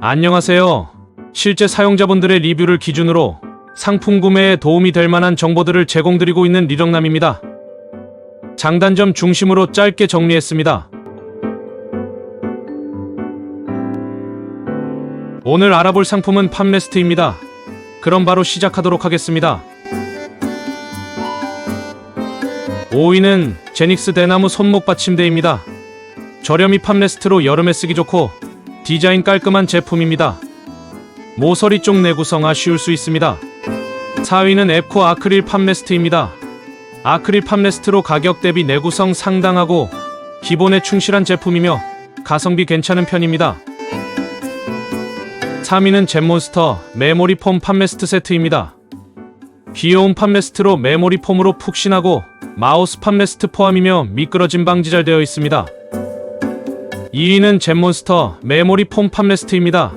안녕하세요. 실제 사용자분들의 리뷰를 기준으로 상품 구매에 도움이 될 만한 정보들을 제공드리고 있는 리정남입니다. 장단점 중심으로 짧게 정리했습니다. 오늘 알아볼 상품은 팜레스트입니다. 그럼 바로 시작하도록 하겠습니다. 5위는 제닉스 대나무 손목 받침대입니다. 저렴이 팜레스트로 여름에 쓰기 좋고 디자인 깔끔한 제품입니다. 모서리 쪽 내구성 아쉬울 수 있습니다. 4위는 앱코 아크릴 팜레스트입니다. 아크릴 팜레스트로 가격 대비 내구성 상당하고 기본에 충실한 제품이며 가성비 괜찮은 편입니다. 3위는 jet몬스터 메모리 폼 팜레스트 세트입니다. 귀여운 팜레스트로 메모리 폼으로 푹신하고 마우스 팜레스트 포함이며 미끄러짐 방지 잘 되어 있습니다. 2위는 jet몬스터 메모리 폼 팜레스트입니다.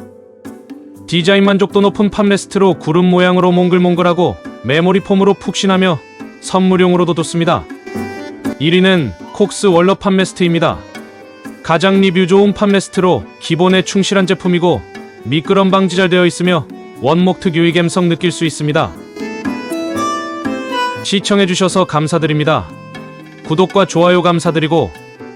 디자인 만족도 높은 팜레스트로 구름 모양으로 몽글몽글하고 메모리 폼으로 푹신하며 선물용으로도 좋습니다. 1위는 콕스 월러 팜레스트입니다. 가장 리뷰 좋은 팜레스트로 기본에 충실한 제품이고 미끄럼 방지 잘 되어 있으며 원목 특유의 감성 느낄 수 있습니다. 시청해주셔서 감사드립니다. 구독과 좋아요 감사드리고